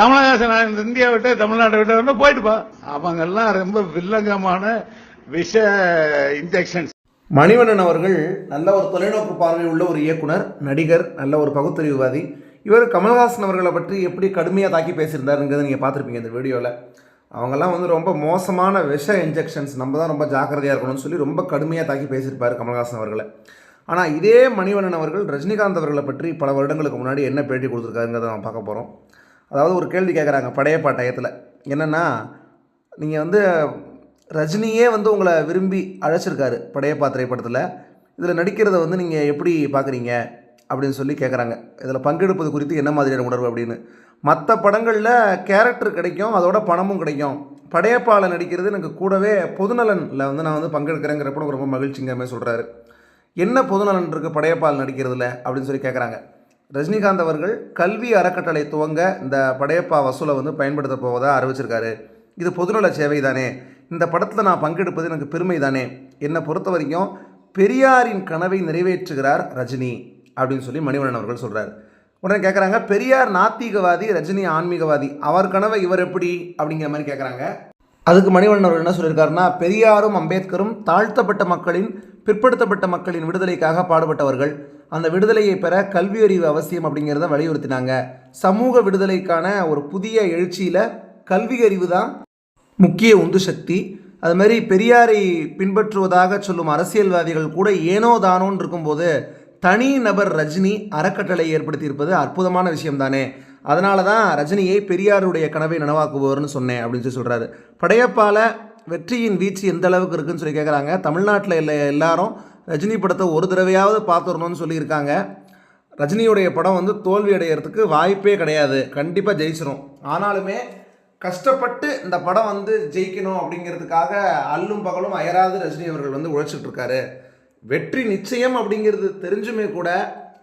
Kamal Haasan India விட்டு தமிழ்நாட்டை விட்டு வந்து போயிட்டுப்பா அவங்க எல்லாம் ரொம்ப வில்லங்கமான விஷ இன்ஜெக்ஷன்ஸ் மணிவண்ணன் அவர்கள் நல்ல ஒரு தொலைநோக்கு பார்வை உள்ள ஒரு இயக்குனர் நடிகர் நல்ல ஒரு பகுத்தறிவுவாதி. இவர் கமல்ஹாசன் அவர்களை பற்றி எப்படி கடுமையாக தாக்கி பேசியிருந்தாருங்கிறத நீங்கள் பார்த்துருப்பீங்க இந்த வீடியோவில் அவங்கெல்லாம் வந்து ரொம்ப மோசமான விஷ இன்ஜெக்ஷன்ஸ் நம்ம தான் ரொம்ப ஜாக்கிரதையாக இருக்கணும்னு சொல்லி ரொம்ப கடுமையாக தாக்கி பேசியிருப்பார் கமல்ஹாசன் அவர்களை. ஆனால் இதே மணிவண்ணன் அவர்கள் ரஜினிகாந்த் அவர்களை பற்றி பல வருடங்களுக்கு முன்னாடி என்ன பேட்டி கொடுத்துருக்காருங்கிறத நம்ம பார்க்க போகிறோம் அதாவது ஒரு கேள்வி கேட்குறாங்க படையப்பா டயத்தில். என்னென்னா நீங்கள் வந்து ரஜினியே வந்து உங்களை விரும்பி அழைச்சிருக்காரு படையப்பா திரைப்படத்தில். இதில் நடிக்கிறத வந்து நீங்கள் எப்படி பார்க்குறீங்க அப்படின்னு சொல்லி கேட்குறாங்க இதில் பங்கெடுப்பது குறித்து என்ன மாதிரியான உணர்வு அப்படின்னு. மற்ற படங்களில் கேரக்டர் கிடைக்கும் அதோட பணமும் கிடைக்கும். படையப்பாவில் நடிக்கிறது எனக்கு கூடவே பொதுநலனில் வந்து நான் வந்து பங்கெடுக்கிறேங்கிறப்ப ரொம்ப மகிழ்ச்சிங்கிற மாதிரி சொல்கிறாரு என்ன பொதுநலன் இருக்குது படையப்பால் நடிக்கிறதுல? அப்படின்னு சொல்லி கேட்குறாங்க ரஜினிகாந்த் அவர்கள் கல்வி அறக்கட்டளை துவங்க இந்த படையப்பா வசூலை வந்து பயன்படுத்த போவதாக அறிவிச்சிருக்காரு. இது பொதுநல சேவை தானே இந்த படத்தில் நான் பங்கெடுப்பது எனக்கு பெருமை தானே என்னை பொறுத்த வரைக்கும் பெரியாரின் கனவை நிறைவேற்றுகிறார் ரஜினி அப்படின்னு சொல்லி மணிவண்ணன் அவர்கள் சொல்கிறார் உடனே கேட்குறாங்க பெரியார் நாத்திகவாதி ரஜினி ஆன்மீகவாதி. அவர் கனவை இவர் எப்படி? அப்படிங்கிற மாதிரி கேட்குறாங்க அதுக்கு மணிவண்ணன் அவர் என்ன சொல்லியிருக்காருன்னா பெரியாரும் அம்பேத்கரும் தாழ்த்தப்பட்ட மக்களின் பிற்படுத்தப்பட்ட மக்களின் விடுதலைக்காக பாடுபட்டவர்கள். அந்த விடுதலையை பெற கல்வி அறிவு அவசியம் அப்படிங்கிறத வலியுறுத்தினாங்க. சமூக விடுதலைக்கான ஒரு புதிய எழுச்சியில் கல்வி அறிவு தான் முக்கிய உந்து சக்தி அது மாதிரி பெரியாரை பின்பற்றுவதாக சொல்லும் அரசியல்வாதிகள் கூட ஏனோ தானோன்னு இருக்கும்போது தனி நபர் ரஜினி அறக்கட்டளை ஏற்படுத்தியிருப்பது அற்புதமான விஷயம்தானே. அதனால தான் ரஜினியை பெரியாருடைய கனவை நனவாக்குபவர்னு சொன்னேன் அப்படின்னு சொல்லி சொல்கிறாரு படையப்பால வெற்றியின் வீச்சு எந்த அளவுக்கு இருக்குன்னு சொல்லி கேட்குறாங்க தமிழ்நாட்டில் இல்லை எல்லாரும் ரஜினி படத்தை ஒரு தடவையாவது பார்த்துடணும்னு சொல்லியிருக்காங்க. ரஜினியுடைய படம் வந்து தோல்வி அடைகிறதுக்கு வாய்ப்பே கிடையாது. கண்டிப்பாக ஜெயிச்சிடும் ஆனாலுமே கஷ்டப்பட்டு இந்த படம் வந்து ஜெயிக்கணும் அப்படிங்கிறதுக்காக அல்லும் பகலும் அயராது ரஜினி அவர்கள் வந்து உழைச்சிட்ருக்காரு வெற்றி நிச்சயம் அப்படிங்கிறது தெரிஞ்சுமே கூட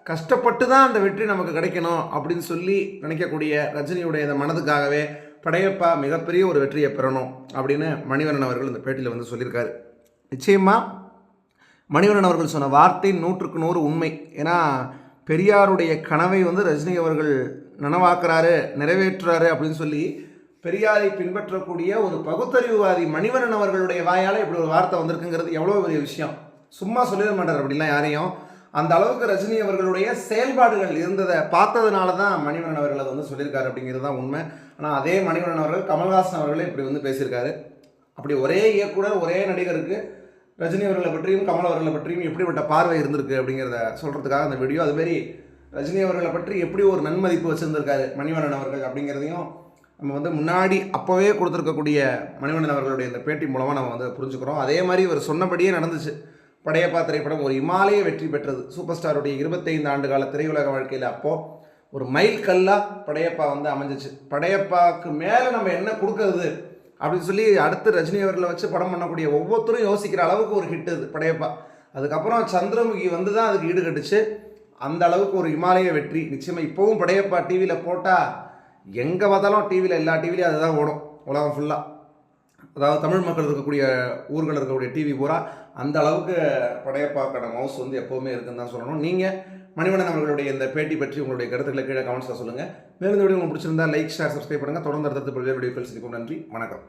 கஷ்டப்பட்டு தான் அந்த வெற்றி நமக்கு கிடைக்கணும் அப்படின்னு சொல்லி நினைக்கக்கூடிய ரஜினியுடைய இந்த மனதுக்காகவே படையப்பா மிகப்பெரிய ஒரு வெற்றியை பெறணும் அப்படின்னு மணிவரன் அவர்கள் இந்த பேட்டியில் வந்து சொல்லியிருக்காரு. நிச்சயமாக மணிவரன் அவர்கள் சொன்ன வார்த்தை நூற்றுக்கு நூறு உண்மை. ஏன்னா பெரியாருடைய கனவை வந்து ரஜினி அவர்கள் நனவாக்குறாரு நிறைவேற்றுறாரு அப்படின்னு சொல்லி பெரியாரை பின்பற்றக்கூடிய ஒரு பகுத்தறிவுவாதி மணிவரன் அவர்களுடைய வாயால் இப்படி ஒரு வார்த்தை வந்திருக்குங்கிறது எவ்வளோ பெரிய விஷயம். சும்மா சொல்லிட மாட்டார் அப்படிலாம் யாரையும். அந்த அளவுக்கு ரஜினி அவர்களுடைய செயல்பாடுகள் இருந்ததை பார்த்ததுனால தான் மணிவரன் அவர்கள் அதை வந்து சொல்லியிருக்காரு அப்படிங்கிறது தான் உண்மை. ஆனால் அதே மணிவரன் அவர்கள் கமல்ஹாசன் அவர்களே இப்படி வந்து பேசியிருக்காரு. அப்படி ஒரே இயக்குனர் ஒரே நடிகருக்கு ரஜினி அவர்களை பற்றியும் கமல் அவர்களை பற்றியும் எப்படிப்பட்ட பார்வை இருந்திருக்கு அப்படிங்கிறத சொல்கிறதுக்காக அந்த வீடியோ. அதுமாரி ரஜினி அவர்களை பற்றி எப்படி ஒரு நன்மதிப்பு வச்சுருந்திருக்காரு மணிவண்ணன் அவர்கள் அப்படிங்கிறதையும் நம்ம வந்து முன்னாடி அப்போவே கொடுத்துருக்கக்கூடிய மணிவண்ணன் அவர்களுடைய இந்த பேட்டி மூலமாக நம்ம வந்து புரிஞ்சுக்கிறோம். அதே மாதிரி இவர் சொன்னபடியே நடந்துச்சு. படையப்பா திரைப்படம் ஒரு இமாலய வெற்றி பெற்றது. சூப்பர் ஸ்டாருடைய இருபத்தைந்து ஆண்டு கால திரையுலக வாழ்க்கையில் அப்போது ஒரு மைல் கல்லாக படையப்பா வந்து அமைஞ்சிச்சு. படையப்பாவுக்கு மேலே நம்ம என்ன கொடுக்கறது அப்படின்னு சொல்லி அடுத்து ரஜினி அவர்களை வச்சு படம் பண்ணக்கூடிய ஒவ்வொருத்தரும் யோசிக்கிற அளவுக்கு ஒரு ஹிட் இது படையப்பா. அதுக்கப்புறம் சந்திரமுகி வந்து தான் அதுக்கு ஈடுகட்டுச்சு. அந்த அளவுக்கு ஒரு இமாலய வெற்றி. நிச்சயமாக இப்போவும் படையப்பா டிவியில் போட்டால் எங்கே பார்த்தாலும் டிவியில் எல்லா டிவிலையும் அதுதான் ஓடும். உலகம் ஃபுல்லாக அதாவது தமிழ் மக்கள் இருக்கக்கூடிய ஊர்களில் இருக்கக்கூடிய டிவி பூரா அந்த அளவுக்கு படையப்பாக்கான மவுஸ் வந்து எப்போவுமே இருக்குன்னு தான் சொல்லணும். நீங்கள் மணிவண்ணன் அவர்களுடைய இந்த பேட்டி பற்றி உங்களுடைய கருத்துக்களை கீழே கமெண்ட்ஸில் சொல்லுங்கள் மேலும் இந்த வீடியோ உங்களுக்கு பிடிச்சிருந்தா லைக் ஷேர் சப்ஸ்கிரைப் பண்ணுங்கள் தொடர்ந்து அடுத்த பல்வேறு வீடியோக்கள் சந்திக்கும் நன்றி. வணக்கம்.